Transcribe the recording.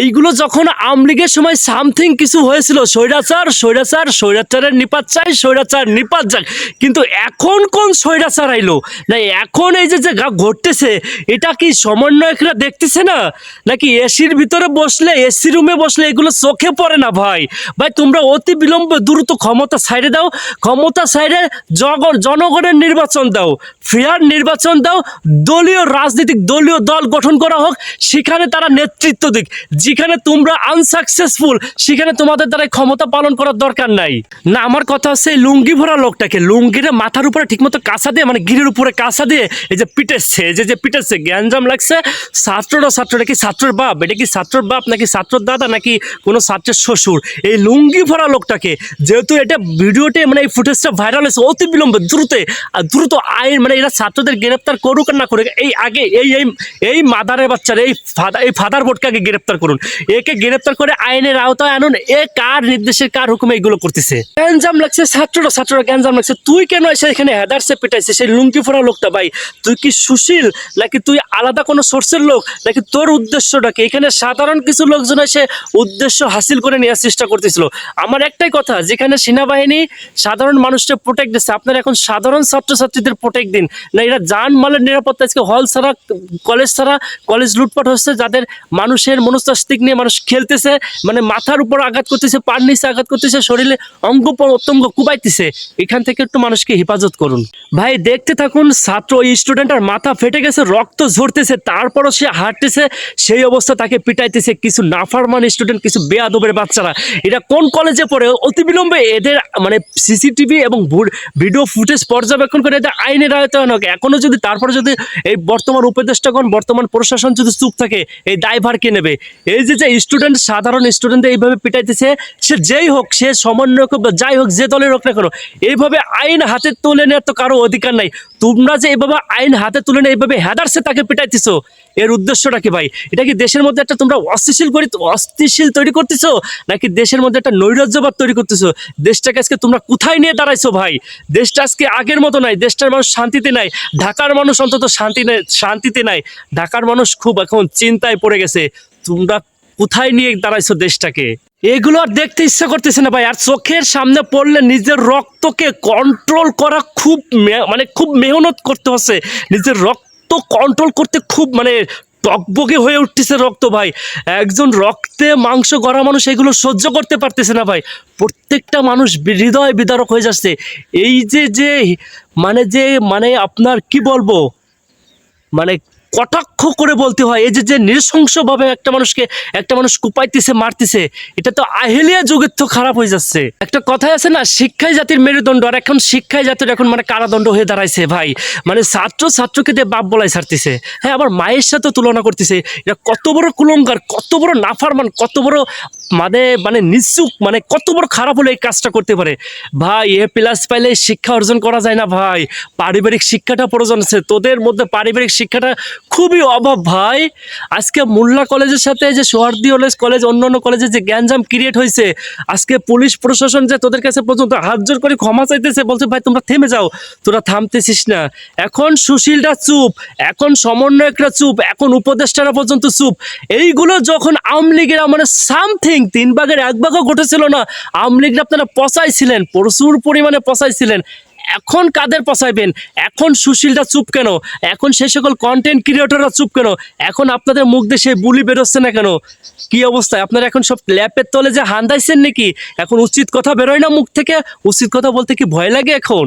এইগুলো যখন আমলিগের সময় সামথিং কিছু হয়েছিল, স্বৈরাচার স্বৈরাচার, স্বৈরাচারের নিপাত চাই, স্বৈরাচার নিপাত যাক, কিন্তু এখন কোন স্বৈরাচার আইলো? না, এখন এই যে যে ঘটতেছে, এটা কি সমন্বয়করা দেখতেছে না? নাকি এসির ভিতরে বসলে, এসি রুমে বসলে এগুলো চোখে পড়ে না ভাই? ভাই, তোমরা অতি বিলম্বে দ্রুত ক্ষমতা সাইডে দাও, ক্ষমতা সাইডে জগন জনগণের নির্বাচন দাও, ফেয়ার নির্বাচন দাও, দলীয় রাজনৈতিক দলীয় দল গঠন করা হোক, সেখানে তারা নেতৃত্ব দিক। যেখানে তোমরা আনসাকসেসফুল সেখানে তোমাদের দ্বারা ক্ষমতা পালন করার দরকার নাই। না, আমার কথা হচ্ছে লুঙ্গি ভরা লোকটাকে লুঙ্গিরে মাথার উপরে ঠিকমতো কাঁচা দিয়ে মানে গিরের উপরে কাঁচা দিয়ে, এই যে পিটেছে যে যে পিটেছে, গ্যাঞ্জাম লাগছে। ছাত্ররা ছাত্রটা কি ছাত্রের বাপ? এটা কি ছাত্রের বাপ নাকি ছাত্রের দাদা নাকি কোনো ছাত্রের শ্বশুর? এই লুঙ্গি ভরা লোকটাকে, যেহেতু এটা ভিডিওতে মানে এই ফুটেজটা ভাইরাল হয়েছে অতি বিলম্বে, দ্রুত, আর দ্রুত আইন মানে এরা ছাত্রদের গ্রেপ্তার করুক না করুক, এই আগে, এই এই এই মাদারের বাচ্চার, এই ফাদার এই ফাদার বোর্ডকে আগে গ্রেপ্তার করুন। একে গ্রেপ্তার করে আইনের আওতায় আনুন। এ কার নির্দেশে কার হুকুমে এগুলো করতেছে? গ্যাঞ্জাম লাগছে, ছাত্ররা ছাত্ররা গ্যাঞ্জাম লাগছে। তুই কেন এসে এখানে হেদারসে পেটাইছে? সেই লুঙ্গি ফোড়া লোকটা ভাই, তুই কি সুশীল? নাকি তুই আলাদা কোনো সোর্সের লোক? নাকি তোর উদ্দেশ্যটা কি? এখানে সাধারণ কিছু লোকজন এসে উদ্দেশ্য হাসিল করে নেওয়ার চেষ্টা করতেছিল। আমার একটাই কথা, যেখানে সেনাবাহিনী সাধারণ মানুষকে প্রোটেক্ট দিচ্ছে, আপনারা এখন সাধারণ ছাত্রছাত্রীদের প্রোটেক্ট দিন। না, এরা যান মালের নিরাপত্তা আজকে হল ছাড়া কলেজ ছাড়া কলেজ লুটপাট হচ্ছে, যাদের মানুষের মনস্তাস্তিক নিয়ে মানুষ খেলতেছে মানে মাথার উপর আঘাত করতেছে পার নিচে আঘাত করতেছে, শরীরে অঙ্গ প্রত্যঙ্গ কুবাইতেছে। এখান থেকে একটু মানুষকে হেফাজত করুন। ভাই, দেখতে থাকুন, ছাত্র ওই স্টুডেন্টার মাথা ফেটে গেছে, রক্ত ঝরতেছে, তারপরও সে হাঁটতেছে, সেই অবস্থা তাকে পিটাইতেছে কিছু নাফারমান স্টুডেন্ট কিছু বেয়াদবের বাচ্চারা। এটা কোন কলেজে পড়ে, অতি বিলম্বে এদের মানে সিসিটিভি এবং ভিডিও ফুটেজ পর্যবেক্ষণ করে এদের আইনের আয়তায়ন হোক এখনও যদি, তারপরে যদি এই বর্তমান উপদেষ্টাগণ, বর্তমান প্রশাসন যদি চুপ থাকে, এই দায়ভার কে নেবে? এই যে যে স্টুডেন্ট সাধারণ স্টুডেন্ট এইভাবে পিটাইতেছে, সে যেই হোক, সে সমন্বয়ক যাই হোক, যে দলের হোক না কেন, এইভাবে আইন হাতে তুলে নেওয়ার তো কারও অধিকার নাই। তোমরা যে এইভাবে আইন হাতে তুলে নিয়ে এইভাবে হেদারসে তাকে পিটাইতেছো, এর উদ্দেশ্যটা কি ভাই? এটা কি দেশের মধ্যে একটা তোমরা অস্থিশীল করি অস্থিশীল তৈরি করতেছো? নাকি দেশের মধ্যে একটা নৈরাজ্যবাদ তৈরি করতেছো? দেশটাকে আজকে তোমরা কোথায় নিয়ে দাঁড়াইছো ভাই? দেশটা আজকে আগের মতো নাই, দেশটার মানুষ শান্তিতে নাই, ঢাকার মানুষ অন্তত শান্তি নেই, শান্তিতে নাই। ঢাকার মানুষ খুব এখন চিন্তায় পড়ে গেছে। তোমরা কোথায় নিয়ে দাঁড়াইছো দেশটাকে? এগুলো আর দেখতে ইচ্ছা করতেছে না ভাই। আর চোখের সামনে পড়লে নিজের রক্তকে কন্ট্রোল করা খুব মানে খুব মেহনত করতে হচ্ছে। নিজের রক্ত কন্ট্রোল করতে খুব মানে টকবগে হয়ে উঠতেছে রক্ত ভাই। একজন রক্তে মাংস গড়া মানুষ এগুলো সহ্য করতে পারতেছে না ভাই। প্রত্যেকটা মানুষ হৃদয় বিদারক হয়ে যাচ্ছে। এই যে যে মানে যে মানে আপনার কি বলব? মানে কটাক্ষ করে বলতে হয়, এই যে নৃশংসভাবে একটা মানুষকে, একটা মানুষ কুপাইতেছে, মারতেছে, এটা তো আহেলিয়া যুগের তো খারাপ হয়ে যাচ্ছে। একটা কথাই আছে না, শিক্ষাই জাতির মেরুদণ্ড, আর এখন শিক্ষাই জাতির এখন মানে কারাদণ্ড হয়ে দাঁড়াইছে ভাই। মানে ছাত্র ছাত্রকে দিয়ে বাপ বলাই ছাড়তেছে। হ্যাঁ আবার মায়ের সাথে তুলনা করতেছে। এটা কত বড় কুলঙ্কার, কত বড় নাফারমান, কত বড় মানে মানে নিঃসুক মানে কত বড় খারাপ হলে এই কাজটা করতে পারে। ভাই, এ প্লাস পাইলে শিক্ষা অর্জন করা যায় না ভাই। পারিবারিক শিক্ষাটা প্রয়োজন আছে। তোদের মধ্যে পারিবারিক শিক্ষাটা খুবই অভাব ভাই। আজকে মোল্লা কলেজের সাথে যে সোহার্দি কলেজ কলেজ, অন্যান্য কলেজে যে গ্যাঞ্জাম ক্রিয়েট হয়েছে, আজকে পুলিশ প্রশাসন যে তোদের কাছে পর্যন্ত হাত জোর করে ক্ষমা চাইতেছে, বলছে, ভাই, তোমরা থেমে যাও, তোরা থামতেছিস না। এখন সুশীলরা চুপ, এখন সমন্বয়করা চুপ, এখন উপদেষ্টারা পর্যন্ত চুপ। এইগুলো যখন আওয়ামী লীগেরা মানে সামথিং তিন ভাগের এক ভাগও ঘটেছিল না। আওয়ামী লীগরা আপনারা পচাইছিলেন, প্রচুর পরিমাণে পচাইছিলেন। এখন কাদের পচাইবেন এখন সুশীলটা চুপ কেন? এখন সেই সকল কন্টেন্ট ক্রিয়েটররা চুপ কেন? এখন আপনাদের মুখ দিয়ে সেই বুলি বেরোচ্ছে না কেন? কি অবস্থায়? আপনারা এখন সব ল্যাপের তলে যে হান্দাইছেন নাকি? এখন উচিত কথা বেরোয় না মুখ থেকে? উচিত কথা বলতে কি ভয় লাগে এখন?